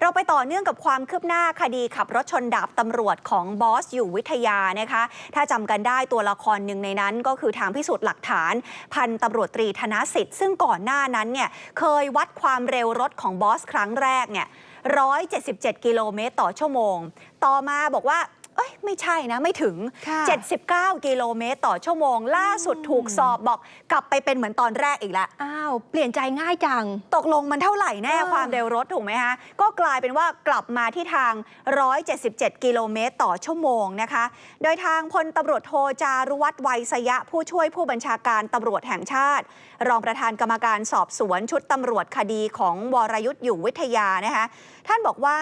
เราไปต่อเนื่องกับความคืบหน้าคดีขับรถชนดาบตำรวจของบอสอยู่วิทยานะคะ ถ้าจำกันได้ตัวละครหนึ่งในนั้นก็คือทางพิสูจน์หลักฐาน พันตำรวจตรีธนสิทธิ์ ซึ่งก่อนหน้านั้นเนี่ยเคยวัดความเร็วรถของบอสครั้งแรกเนี่ย177 กิโลเมตรต่อชั่วโมง ต่อมาบอกว่า เอ้ยไม่ใช่นะไม่ถึง ค่ะ79 กิโลเมตรต่อชั่วโมง ล่าสุดถูกสอบบอกกลับไปเป็นเหมือนตอนแรกอีกแล้ว อ้าวเปลี่ยนใจง่ายจัง ตกลงมันเท่าไหร่แน่เออ ความเร็วรถถูกไหมคะก็กลายเป็นว่ากลับมาที่ทาง 177 กิโลเมตรต่อชั่วโมงนะคะ โดยทางพลตำรวจโทจารุวัฒน์ไวยสยะ ผู้ช่วยผู้บัญชาการตำรวจแห่งชาติ รองประธานกรรมการสอบสวนชุดตำรวจคดีของวรยุทธ์อยู่วิทยานะคะ ท่านบอกว่า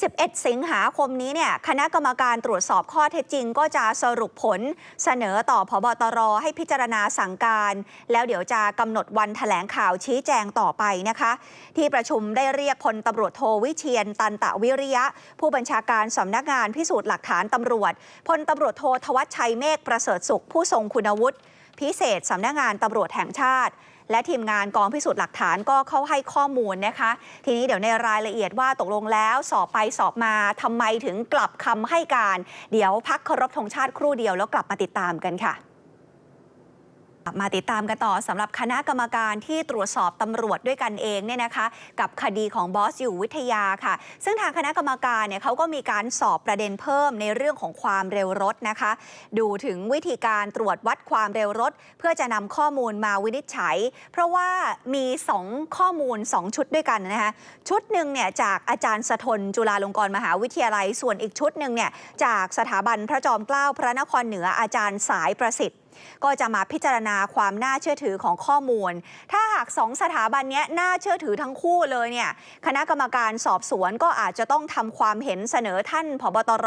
11 สิงหาคมนี้เนี่ยคณะกรรมการตรวจสอบข้อเท็จจริง ก็จะสรุปผลเสนอต่อพบตรให้พิจารณาสั่งการ แล้วเดี๋ยวจะกำหนดวันแถลงข่าวชี้แจงต่อไปนะคะ ที่ประชุมได้เรียกพลตำรวจโทวิเชียนตันตะวิริยะ ผู้บัญชาการสำนักงานพิสูจน์หลักฐานตำรวจพลตำรวจโททวัชชัยเมฆประเสริฐสุขผู้ทรงคุณวุฒิพิเศษสำนักงานตำรวจแห่งชาติ และทีมงานกองพิสูจน์หลักฐานก็เข้าให้ข้อมูลนะคะ ทีนี้เดี๋ยวในรายละเอียดว่าตกลงแล้วสอบไปสอบมาทำไมถึงกลับคำให้การ เดี๋ยวพักเคารพธงชาติครู่เดียวแล้วกลับมาติดตามกันค่ะ มาติดตามกันต่อสำหรับคณะกรรมการที่ตรวจสอบตำรวจด้วยกันเองเนี่ยนะคะ กับคดีของบอสอยู่วิทยาค่ะ ซึ่งทางคณะกรรมการเนี่ยเขาก็มีการสอบประเด็นเพิ่มในเรื่องของความเร็วรถนะคะ ดูถึงวิธีการตรวจวัดความเร็วรถ เพื่อจะนำข้อมูลมาวินิจฉัย เพราะว่ามี 2 ข้อมูล 2 ชุดด้วยกันนะคะชุดหนึ่งเนี่ยจากอาจารย์สะทนจุฬาลงกรณ์มหาวิทยาลัย ส่วนอีกชุดหนึ่งเนี่ยจากสถาบันพระจอมเกล้าพระนครเหนืออาจารย์สายประสิทธิ์ ก็จะมาพิจารณาความน่าเชื่อถือของข้อมูล ถ้าหากสองสถาบันนี้น่าเชื่อถือทั้งคู่เลยเนี่ยคณะกรรมการสอบสวนก็อาจจะต้องทำความเห็นเสนอท่านผบตร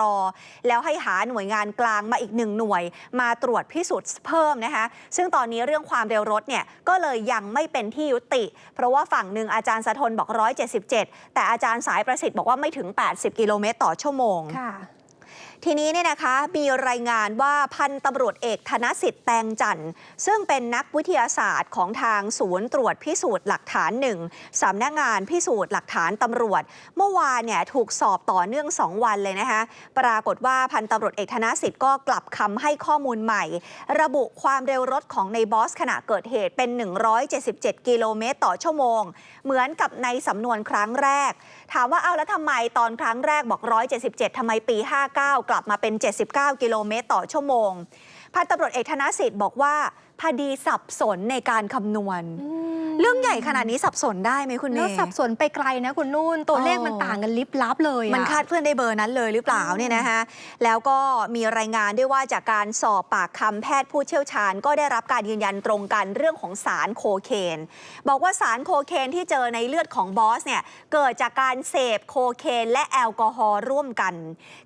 แล้วให้หาหน่วยงานกลางมาอีกหนึ่งหน่วย มาตรวจพิสูจน์เพิ่มนะคะซึ่งตอนนี้เรื่องความเร็วรถเนี่ยก็เลยยังไม่เป็นที่ยุติ เพราะว่าฝั่งหนึ่งอาจารย์สะทนบอก 177 แต่อาจารย์สายประสิทธิ์บอกว่าไม่ถึง 80 กิโลเมตรต่อชั่วโมงค่ะ ทีนี้เนี่ยนะคะมีรายงานว่าพันตำรวจเอกธนสิทธิ์แตงจันทร์ซึ่งเป็นนักวิทยาศาสตร์ของทางศูนย์ตรวจพิสูจน์หลักฐานหนึ่งสำนักงานพิสูจน์หลักฐานตำรวจ เมื่อวานเนี่ยถูกสอบต่อเนื่อง 2 วันเลยนะคะปรากฏว่าพันตำรวจเอกธนสิทธิ์ก็กลับคำให้ข้อมูลใหม่ ระบุความเร็วรถของในบอสขณะเกิดเหตุเป็น 177 กิโลเมตรต่อชั่วโมง เหมือนกับในสำนวนครั้งแรก ถามว่าเอาแล้วทำไมตอนครั้งแรกบอก 177ทำไมปี 59กลับมาเป็น 79 กิโลเมตรต่อชั่วโมงพันตำรวจเอกธนสิทธิ์บอกว่าพอดีสับสนในการคำนวณ เรื่องใหญ่ขนาดนี้สับสนได้ไหมคุณเนแล้วสับสนไปไกลนะคุณนุ่น ตัวเลขอ๋อมันต่างกันลิบลับเลยอะมันคาดเคลื่อนได้เบอร์นั้นเลยหรือเปล่าอืมเนี่ยนะคะแล้วก็มีรายงานด้วยว่าจากการสอบปากคำแพทย์ผู้เชี่ยวชาญ ก็ได้รับการยืนยันตรงกันเรื่องของสารโคเคน บอกว่าสารโคเคนที่เจอในเลือดของบอสเนี่ยเกิดจากการเสพโคเคนและแอลกอฮอล์ร่วมกัน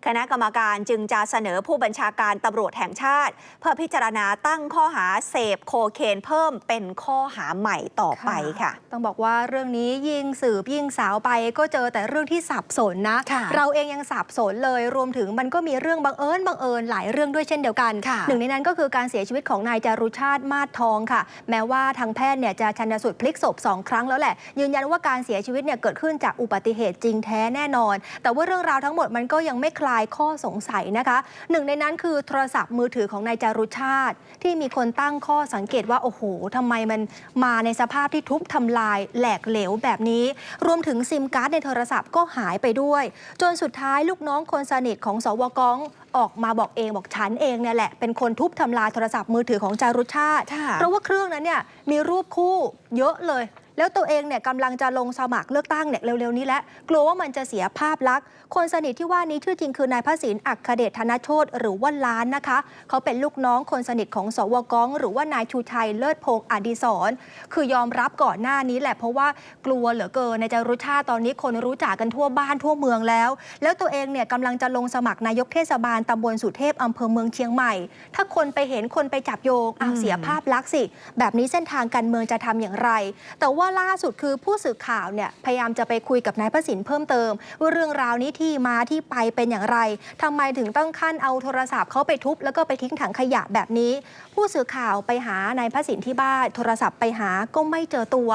คณะกรรมการจึงจะเสนอผู้บัญชาการตำรวจแห่งชาติ เพื่อพิจารณาตั้งข้อหาเสพโคเคนเพิ่มเป็นข้อหาใหม่ต่อไปค่ะ ต้องบอกว่าเรื่องนี้ยิ่งสืบยิ่งสาวไปก็เจอแต่เรื่องที่สับสนนะค่ะเราเองยังสับสนเลยรวมถึงมันก็มีเรื่องบังเอิญบังเอิญหลายเรื่องด้วยเช่นเดียวกันค่ะหนึ่งในนั้นก็คือการเสียชีวิตของนายจารุชาติมาศทองค่ะ แม้ว่าทางแพทย์เนี่ยจะชันสูตรพลิกศพสองครั้งแล้วแหละ ยืนยันว่าการเสียชีวิตเนี่ยเกิดขึ้นจากอุบัติเหตุจริงแท้แน่นอน แต่ว่าเรื่องราวทั้งหมดมันก็ยังไม่คลายข้อสงสัยนะคะหนึ่งในนั้นคือโทรศัพท์มือถือของนายจารุชาติ ที่มีคนตั้งข้อสังเกตว่าโอ้โหทำไมมันมาในสภาพที่ทุบทำลายแหลกเหลวแบบนี้ รวมถึงซิมการ์ดในโทรศัพท์ก็หายไปด้วย จนสุดท้ายลูกน้องคนสนิทของสวกองออกมาบอกเองบอกฉันเองเนี่ยแหละ เป็นคนทุบทำลายโทรศัพท์มือถือของจารุชาติค่ะเพราะว่าเครื่องนั้นเนี่ยมีรูปคู่เยอะเลย แล้วตัวเองเนี่ยกำลังจะลงสมัครเลือกตั้งเนี่ยเร็วๆนี้แล้วกลัวว่ามันจะเสียภาพลักษณ์ คนสนิทที่ว่านี้ชื่อจริงคือนายพระศิลป์อัคเดชธนโชตหรือว่าล้านนะคะ เขาเป็นลูกน้องคนสนิทของสวกอง หรือว่านายชูชัยเลิศพงศ์อดีศรคือยอมรับก่อนหน้านี้แหละเพราะว่ากลัวเหลือเกินในจารุชาติตอนนี้คนรู้จักกันทั่วบ้านทั่วเมืองแล้ว แล้วตัวเองเนี่ยกำลังจะลงสมัครนายกเทศบาลตำบลสุเทพอำเภอเมืองเชียงใหม่ ถ้าคนไปเห็นคนไปจับโยงเอาเสียภาพลักษณ์สิแบบนี้เส้นทางการเมืองจะทำอย่างไร แต่ว่าล่าสุดคือผู้สื่อข่าวเนี่ยพยายามจะไปคุยกับนายพระสินเพิ่มเติม ว่าเรื่องราวนี้ที่มาที่ไปเป็นอย่างไรทำไมถึงต้องขั้นเอาโทรศัพท์เขาไปทุบ แล้วก็ไปทิ้งถังขยะแบบนี้ ผู้สื่อข่าวไปหานายพระสินที่บ้านโทรศัพท์ไปหาก็ไม่เจอตัว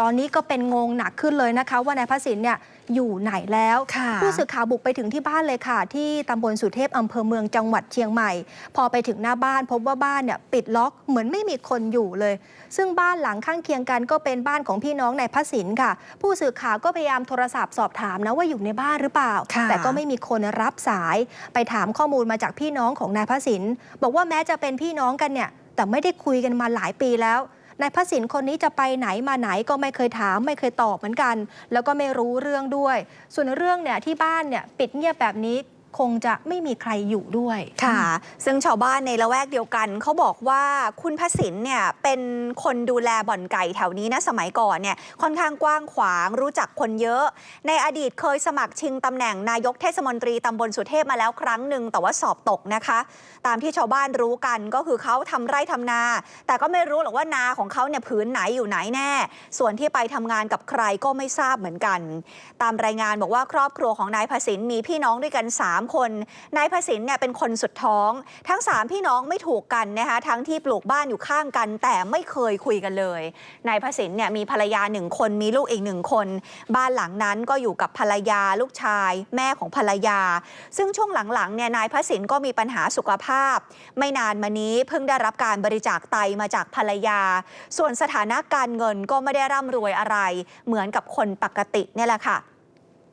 ตอนนี้ก็เป็นงงหนักขึ้นเลยนะคะว่านายพระสินเนี่ย อยู่ไหนแล้วค่ะผู้สื่อข่าวบุกไปถึงที่บ้านเลยค่ะ ที่ตำบลสุเทพอำเภอเมืองจังหวัดเชียงใหม่ พอไปถึงหน้าบ้านพบว่าบ้านเนี่ยปิดล็อกเหมือนไม่มีคนอยู่เลย ซึ่งบ้านหลังข้างเคียงกันก็เป็นบ้านของพี่น้องนายพระสินค่ะ ผู้สื่อข่าวก็พยายามโทรศัพท์สอบถามนะว่าอยู่ในบ้านหรือเปล่าค่ะแต่ก็ไม่มีคนรับสายไปถามข้อมูลมาจากพี่น้องของนายพระสินบอกว่าแม้จะเป็นพี่น้องกันเนี่ยแต่ไม่ได้คุยกันมาหลายปีแล้ว นายพระสินคนนี้จะไปไหนมาไหนก็ไม่เคยถาม ไม่เคยตอบเหมือนกัน แล้วก็ไม่รู้เรื่องด้วย ส่วนเรื่องเนี่ยที่บ้านเนี่ยปิดเงียบแบบนี้ คงจะไม่มีใครอยู่ด้วยค่ะ ซึ่งชาวบ้านในละแวกเดียวกันเขาบอกว่าคุณพระสินเนี่ยเป็นคนดูแลบ่อนไก่แถวนี้นะสมัยก่อนเนี่ยค่อนข้างกว้างขวางรู้จักคนเยอะ ในอดีตเคยสมัครชิงตำแหน่งนายกเทศมนตรีตำบลสุเทพมาแล้วครั้งหนึ่งแต่ว่าสอบตกนะคะ ตามที่ชาวบ้านรู้กันก็คือเขาทำไร่ทำนา แต่ก็ไม่รู้หรอกว่านาของเขาเนี่ยผืนไหนอยู่ไหนแน่ ส่วนที่ไปทำงานกับใครก็ไม่ทราบเหมือนกัน ตามรายงานบอกว่าครอบครัวของนายพสินมีพี่น้องด้วยกัน 3คนนายพสินเนี่ยเป็นคนสุดท้อง ทั้ง 3 พี่น้องไม่ถูกกันนะคะทั้งที่ปลูกบ้านอยู่ข้างกัน แต่ไม่เคยคุยกันเลยนายพสินเนี่ยมีภรรยาหนึ่งคนมีลูกอีกหนึ่งคน บ้านหลังนั้นก็อยู่กับภรรยาลูกชาย แม่ของภรรยา ซึ่งช่วงหลังๆเนี่ยนายพสินก็มีปัญหาสุขภาพ ไม่นานมานี้เพิ่งได้รับการบริจาคไตมาจากภรรยา ส่วนสถานะการเงินก็ไม่ได้ร่ำรวยอะไร เหมือนกับคนปกติเนี่ยแหละค่ะ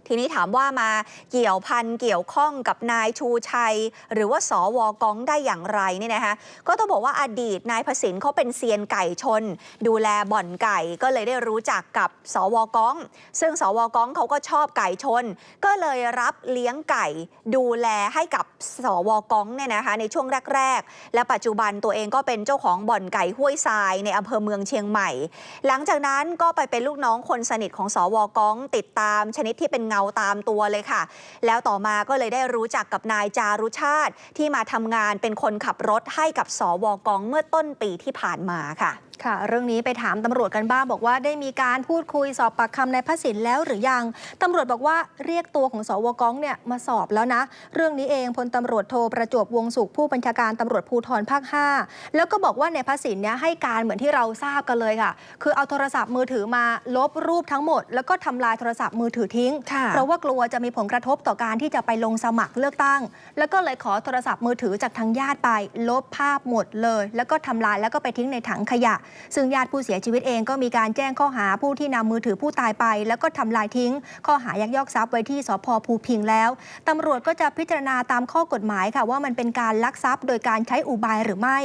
ทีนี้ถามว่ามาเกี่ยวพันเกี่ยวข้องกับนายชูชัย หรือว่าสวกองได้อย่างไรเนี่ยนะคะก็ต้องบอกว่าอดีตนายพสินเขาเป็นเซียนไก่ชน ดูแลบ่อนไก่ก็เลยได้รู้จักกับสวกอง ซึ่งสวกองเขาก็ชอบไก่ชน ก็เลยรับเลี้ยงไก่ ดูแลให้กับสวกองเนี่ยนะคะในช่วงแรก ๆ และปัจจุบันตัวเองก็เป็นเจ้าของบ่อนไก่ห้วยทรายในอำเภอเมืองเชียงใหม่ หลังจากนั้นก็ไปเป็นลูกน้องคนสนิทของสวกองติดตามชนิดที่เป็นเงาตามตัวเลยค่ะ แล้วต่อมาก็เลยได้รู้จักกับนายจารุชาติที่มาทำงานเป็นคนขับรถให้กับสวกองเมื่อต้นปีที่ผ่านมาค่ะค่ะ เรื่องนี้ไปถามตำรวจกันบ้างบอกว่าได้มีการพูดคุยสอบปากคำนายพระสินแล้วหรือยังตำรวจบอกว่าเรียกตัวของสวกองเนี่ยมาสอบแล้วนะ เรื่องนี้เองพลตำรวจโทประจวบวงสุขผู้บัญชาการตำรวจภูธรภาค 5 แล้วก็บอกว่านายพระสินเนี่ยให้การเหมือนที่เราทราบกันเลยค่ะ คือเอาโทรศัพท์มือถือมาลบรูปทั้งหมด แล้วก็ทำลายโทรศัพท์มือถือทิ้งค่ะเพราะว่ากลัวจะมีผลกระทบต่อการที่จะไปลงสมัครเลือกตั้ง แล้วก็เลยขอโทรศัพท์มือถือจากทางญาติไป ลบภาพหมดเลย แล้วก็ทำลายแล้วก็ไปทิ้งในถังขยะซึ่งญาติผู้เสียชีวิตเองก็มีการแจ้งข้อหาผู้ที่นำมือถือผู้ตายไป แล้วก็ทำลายทิ้ง ข้อหายักยอกทรัพย์ไว้ที่สพภูพิงแล้วตำรวจก็จะพิจารณาตามข้อกฎหมายค่ะว่ามันเป็นการลักทรัพย์โดยการใช้อุบายหรือไม่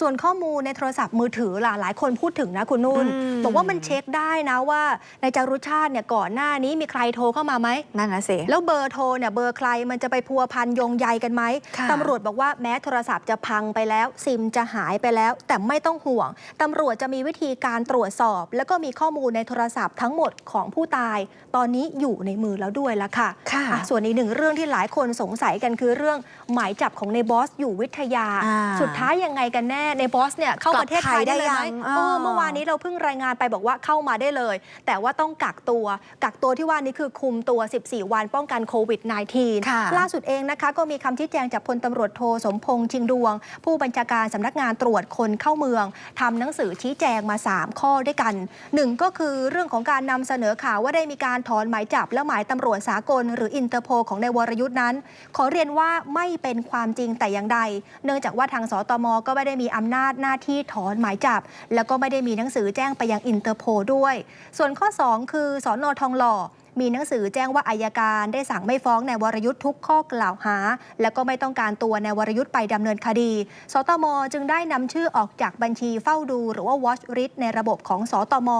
ส่วนข้อมูลในโทรศัพท์มือถือล่ะหลายคนพูดถึงนะคุณนุ่นอืมบอกว่ามันเช็คได้นะว่าในจารุชาติเนี่ยก่อนหน้านี้มีใครโทรเข้ามาไหมนั่นนะสิแล้วเบอร์โทรเนี่ยเบอร์ใครมันจะไปพัวพันโยงใยกันไหมค่ะตำรวจบอกว่าแม้โทรศัพท์จะพังไปแล้ว ซิมจะหายไปแล้ว แต่ไม่ต้องห่วงตำรวจจะมีวิธีการตรวจสอบ แล้วก็มีข้อมูลในโทรศัพท์ทั้งหมดของผู้ตาย ตอนนี้อยู่ในมือแล้วด้วยละค่ะค่ะ อะ ส่วนอีกหนึ่งเรื่องที่หลายคนสงสัยกันคือเรื่องหมายจับของในบอสอยู่วิทยา อ่าสุดท้ายยังไงกันแน่ในบอสเนี่ยเข้ากลับประเทศไทยได้เลยไหมไทยได้ยังเอออ่าเมื่อวานนี้เราเพิ่งรายงานไปบอกว่าเข้ามาได้เลย แต่ว่าต้องกักตัว กักตัวที่ว่านี้คือคุมตัว 14 วันป้องกันโควิด -19 ค่ะล่าสุดเองนะคะ ก็มีคำชี้แจงจากพลตำรวจโทสมพงษ์ชิงดวง ผู้บัญชาการสำนักงานตรวจคนเข้าเมืองทำหนังสือชี้แจงมา 3 ข้อด้วยกันหนึ่งก็คือเรื่องของการนำเสนอข่าวว่าได้มีการถอนหมายจับ และหมายตำรวจสากล หรืออินเตอร์โพของในายวรยุทธ์นั้น ขอเรียนว่าไม่เป็นความจริงแต่อย่างใด เนื่องจากว่าทางสตมก็ไม่ได้มีอำนาจหน้าที่ถอนหมายจับ แล้วก็ไม่ได้มีหนังสือแจ้งไปยังอินเตอร์โพด้วย ส่วนข้อ 2 คือสอนอทองหล่อ มีหนังสือแจ้งว่าอายการได้สั่งไม่ฟ้องนายวรยุทธ์ทุกข้อกล่าวหา และก็ไม่ต้องการตัวนายวรยุทธ์ไปดำเนินคดี สตมจึงได้นำชื่อออกจากบัญชีเฝ้าดู หรือว่า watch list ในระบบของสตม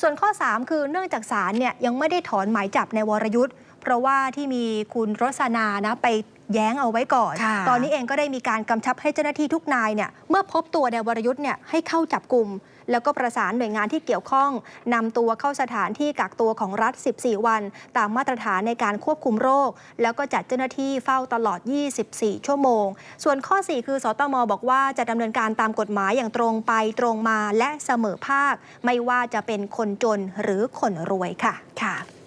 ส่วนข้อ 3 คือเนื่องจากศาลเนี่ยยังไม่ได้ถอนหมายจับนายวรยุทธ์เพราะว่าที่มีคุณรสนานะไปแย้งเอาไว้ก่อนค่ะตอนนี้เองก็ได้มีการกำชับให้เจ้าหน้าที่ทุกนายเนี่ยเมื่อพบตัวนายวรยุทธ์เนี่ยให้เข้าจับกลุ่ม แล้วก็ประสานหน่วยงานที่เกี่ยวข้องนำตัวเข้าสถานที่กักตัวของรัฐ 14 วัน ตามมาตรฐานในการควบคุมโรค แล้วก็จัดเจ้าหน้าที่เฝ้าตลอด 24 ชั่วโมง ส่วนข้อ 4 คือสตมบอกว่าจะดำเนินการตามกฎหมายอย่างตรงไปตรงมาและเสมอภาค ไม่ว่าจะเป็นคนจนหรือคนรวยค่ะค่ะ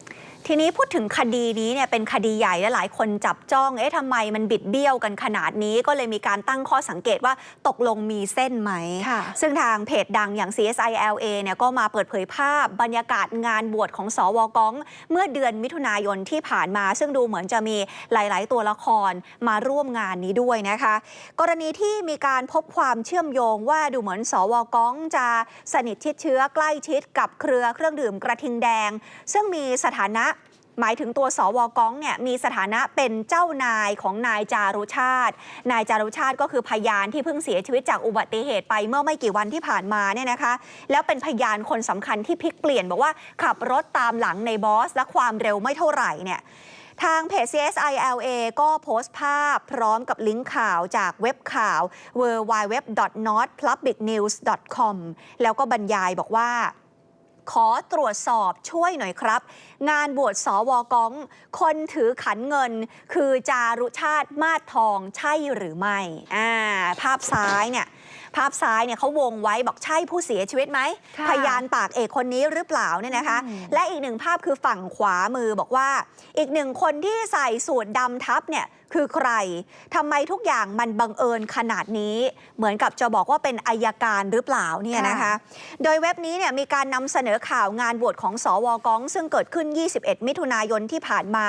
ทีทีนี้พูดถึงคดีนี้เนี่ยเป็นคดีใหญ่และหลายคนจับจ้อง เอ๊ะทำไมมันบิดเบี้ยวกันขนาดนี้ ก็เลยมีการตั้งข้อสังเกตว่าตกลงมีเส้นไหมค่ะซึ่งทางเพจดังอย่าง CSI LA เนี่ยก็มาเปิดเผยภาพบรรยากาศงานบวชของสวกอง เมื่อเดือนมิถุนายนที่ผ่านมา ซึ่งดูเหมือนจะมีหลาย ๆ ตัวละครมาร่วมงานนี้ด้วยนะคะ กรณีที่มีการพบความเชื่อมโยงว่าดูเหมือนสวกองจะสนิทชิดเชื้อใกล้ชิดกับเครือเครื่องดื่มกระทิงแดง ซึ่งมีสถานะ หมายถึงตัวสวก้องเนี่ยมีสถานะเป็นเจ้านายของนายจารุชาติ นายจารุชาติก็คือพยานที่เพิ่งเสียชีวิตจากอุบัติเหตุไปเมื่อไม่กี่วันที่ผ่านมาเนี่ยนะคะ แล้วเป็นพยานคนสำคัญที่พลิกเปลี่ยน บอกว่าขับรถตามหลังในบอส และความเร็วไม่เท่าไหร่เนี่ยทางเพจ CSI LA ก็โพสต์ภาพพร้อมกับลิงก์ข่าวจากเว็บข่าว w w w n o t p u b l i c n e w s c o m แล้วก็บรรยายบอกว่า ขอตรวจสอบช่วยหน่อยครับ งานบวชสวกอง คนถือขันเงิน คือจารุชาติมาศทองใช่หรือไม่อ่าภาพซ้ายเนี่ยภาพซ้ายเนี่ยเขาวงไว้บอกใช่ผู้เสียชีวิตไหมค่ะพยานปากเอกคนนี้หรือเปล่าเนี่ยนะคะอืมและอีกหนึ่งภาพคือฝั่งขวามือบอกว่า อีกหนึ่งคนที่ใส่สูทดำทับเนี่ย คือใครทำไมทุกอย่างมันบังเอิญขนาดนี้ เหมือนกับจะบอกว่าเป็นอายการหรือเปล่าเนี่ยนะคะ โดยเว็บนี้เนี่ยมีการนำเสนอข่าวงานบวชของสวกอง ซึ่งเกิดขึ้น 21 มิถุนายนที่ผ่านมา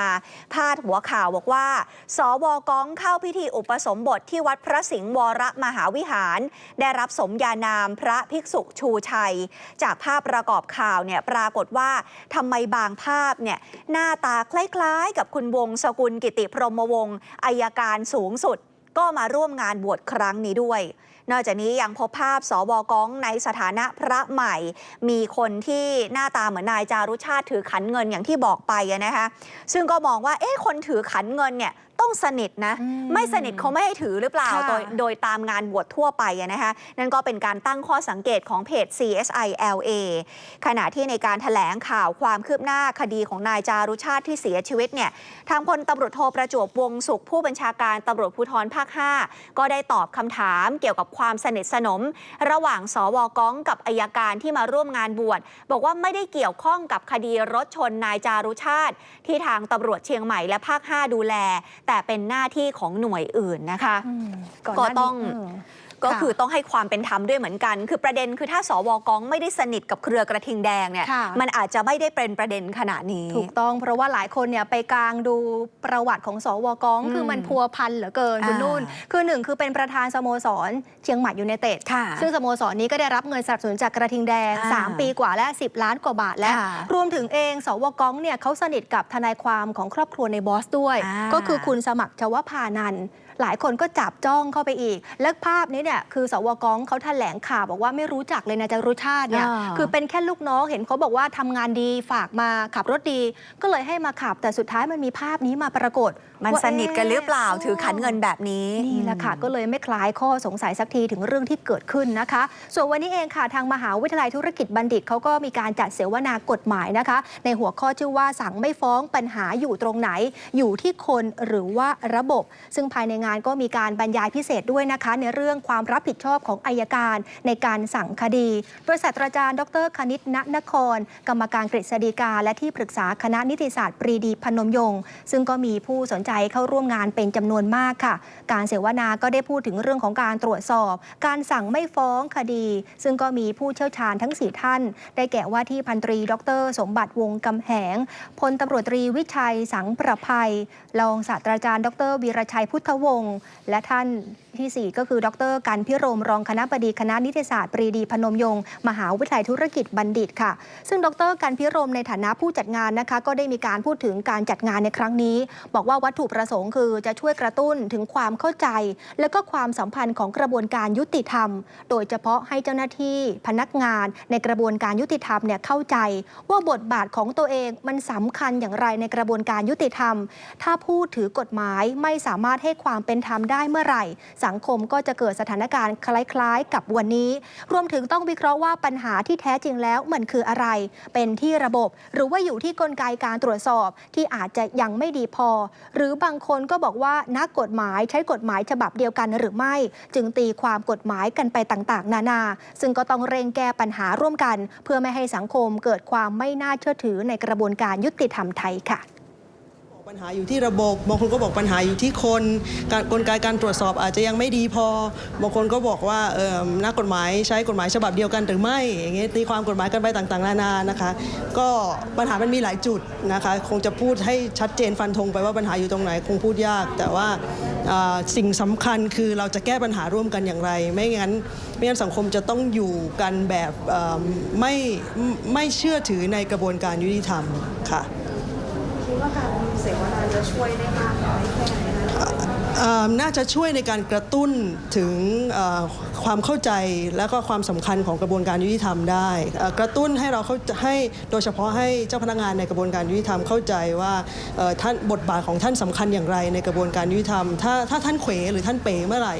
พาดหัวข่าวบอกว่า สวกองเข้าพิธีอุปสมบทที่วัดพระสิงห์วรมหาวิหาร ได้รับสมญานามพระภิกษุชูชัย จากภาพประกอบข่าวเนี่ยปรากฏว่าทำไมบางภาพเนี่ยหน้าตาคล้ายๆ กับคุณวงศ์สกุลกิติพรหมวงศ์อายการสูงสุด ก็มาร่วมงานบวชครั้งนี้ด้วย นอกจากนี้ยังพบภาพสวกองในสถานะพระใหม่ มีคนที่หน้าตาเหมือนนายจารุชาติถือขันเงินอย่างที่บอกไปนะคะซึ่งก็มองว่าเอ๊ะคนถือขันเงินเนี่ย ต้องสนิทนะอืมไม่สนิทเขาไม่ให้ถือหรือเปล่าค่ะโดยโดยตามงานบวชทั่วไปอะนะคะนั่นก็เป็นการตั้งข้อสังเกตของเพจ CSI LA ขณะที่ในการถแถลงข่าวความคืบหน้าคดีของนายจารุชาติที่เสียชีวิตเนี่ยทางพลตำรวจโทประจวบวงสุขผู้บัญชาการตำรวจภูธรภาค 5 ก็ได้ตอบคำถามเกี่ยวกับความสนิทสนม ระหว่างสวกองกับอายการที่มาร่วมงานบวชบอกว่าไม่ได้เกี่ยวข้องกับคดีรถชนนายจารุชาติ ที่ทางตำรวจเชียงใหม่และภาค 5 ดูแล แต่เป็นหน้าที่ของหน่วยอื่นนะคะอืมนหน้าก็นี้ต้องเก็ค่ะคือต้องให้ความเป็นธรรมด้วยเหมือนกัน คือประเด็นคือถ้าสวกองไม่ได้สนิทกับเครือกระทิงแดงเนี่ยค่ะมันอาจจะไม่ได้เป็นประเด็นขนาดนี้ ถูกต้องเพราะว่าหลายคนเนี่ยไปกลางดูประวัติของสวกองอืมคือมันพัวพันเหลือเกินคุณอ่านุ่น คือหนึ่งคือเป็นประธานสโมสรเชียงใหม่ยูไนเต็ดค่ะซึ่งสโมสรนี้ก็ได้รับเงินสนับสนุนจากกระทิงแดงอ่า3ปีกว่าและ 10 ล้านกว่าบาทแล้วค่ะรวมถึงเอง สวกองเนี่ยเขาสนิทกับทนายความของครอบครัวในบอสด้วยอ่าก็คือคุณสมัครชวพานันท์ หลายคนก็จับจ้องเข้าไปอีก และภาพนี้เนี่ยคือสวกองเขาแถลงข่าวบอกว่าไม่รู้จักเลยนะจารุชาติเนี่ยอ่าคือเป็นแค่ลูกน้องเห็นเขาบอกว่าทำงานดีฝากมาขับรถดี ก็เลยให้มาขับแต่สุดท้ายมันมีภาพนี้มาปรากฏ มันว่าสนิทกันหรือเปล่าเถือขันเงินแบบนี้นี่แหละค่ะก็เลยไม่คลายข้อสงสัยสักทีถึงเรื่องที่เกิดขึ้นนะคะ ส่วนวันนี้เองค่ะทางมหาวิทยาลัยธุรกิจบัณฑิตเขาก็มีการจัดเสวนากฎหมายนะคะ ในหัวข้อชื่อว่าสั่งไม่ฟ้องปัญหาอยู่ตรงไหน อยู่ที่คนหรือว่าระบบ ซึ่งภายในงานก็มีการบรรยายพิเศษด้วยนะคะ ในเรื่องความรับผิดชอบของอายการในการสั่งคดีโดยศาสตราจารย์ ดรคณิตณนคร กรรมการกฤษฎีกา และที่ปรึกษาคณะนิติศาสตร์ปรีดีพนมยงค์ซึ่งก็มีผู้สนใจเข้าร่วมงานเป็นจำนวนมากค่ะ การเสวนาก็ได้พูดถึงเรื่องของการตรวจสอบ การสั่งไม่ฟ้องคดี ซึ่งก็มีผู้เชี่ยวชาญทั้ง 4 ท่าน ได้แก่ว่าที่พันตรี ดร สมบัติวงศ์กำแหงพลตำรวจตรีวิชัยสังประภัยรองศาสตราจารย์ ดรวีรชัยพุทธวงศ์และท่านที่ 4 ก็คือ ดรกันพิรมรองคณะบดีคณะนิติศาสตร์ปรีดีพนมยงค์มหาวิทยาลัยธุรกิจบัณฑิตค่ะ ซึ่งดรกันพิรมในฐานะผู้จัดงานนะคะ ก็ได้มีการพูดถึงการจัดงานในครั้งนี้ บอกว่าวัตถุประสงค์คือจะช่วยกระตุ้นถึงความเข้าใจ และก็ความสัมพันธ์ของกระบวนการยุติธรรม โดยเฉพาะให้เจ้าหน้าที่พนักงานในกระบวนการยุติธรรมเนี่ยเข้าใจ ว่าบทบาทของตัวเองมันสำคัญอย่างไรในกระบวนการยุติธรรม ถ้าผู้ถือกฎหมายไม่สามารถให้ความเป็นธรรมได้เมื่อไหร่ สังคมก็จะเกิดสถานานการณ์คล้ายๆ กับวันนี้ รวมถึงต้องวิเคราะห์ว่าปัญหาที่แท้จริงแล้วมันคืออะไร เป็นที่ระบบ หรือว่าอยู่ที่กลไกการตรวจสอบที่อาจจะยังไม่ดีพอหรืือบางคนก็บอกว่านักกฎหมายใช้กฎหมายฉบับเดียวกันหรือไม่ จึงตีความกฎหมายกันไปต่างๆ นานา ซึ่งก็ต้องเร่งแก้ปัญหาร่วมกัน เพื่อไม่ให้สังคมเกิดความไม่น่าเชื่อถือในกระบวนการยุติธรรมไทยค่ะ ปัญหาอยู่ที่ระบบบางคนก็บอกปัญหาอยู่ที่คนการกลไกการตรวจสอบอาจจะยังไม่ดีพอบางคนก็บอกว่าเออนักกฎหมายใช้กฎหมายฉบับเดียวกันหรือไม่อย่างเงี้ยตีความกฎหมายกันไปต่างๆนานานะคะ ก็ปัญหามันมีหลายจุดนะคะ คงจะพูดให้ชัดเจนฟันธงไปว่าปัญหาอยู่ตรงไหนคงพูดยาก แต่ว่าสิ่งสำคัญคือเราจะแก้ปัญหาร่วมกันอย่างไร ไม่งั้นไม่งั้นสังคมจะต้องอยู่กันแบบไม่ไม่เชื่อถือในกระบวนการยุติธรรมค่ะ เสวนาจะช่วยได้มากน้อยแค่ไหนนะคะเอ่อน่าจะช่วยในการกระตุ้นถึงเอ่อความเข้าใจและก็ความสำคัญของกระบวนการยุติธรรมได้เอ่อกระตุ้นให้เราเข้าให้โดยเฉพาะให้เจ้าพนักงานในกระบวนการยุติธรรมเข้าใจว่าเอ่อท่านบทบาทของท่านสำคัญอย่างไรในกระบวนการยุติธรรม ถ้าถ้าท่านเขวหรือท่านเป๋เมื่อไหร่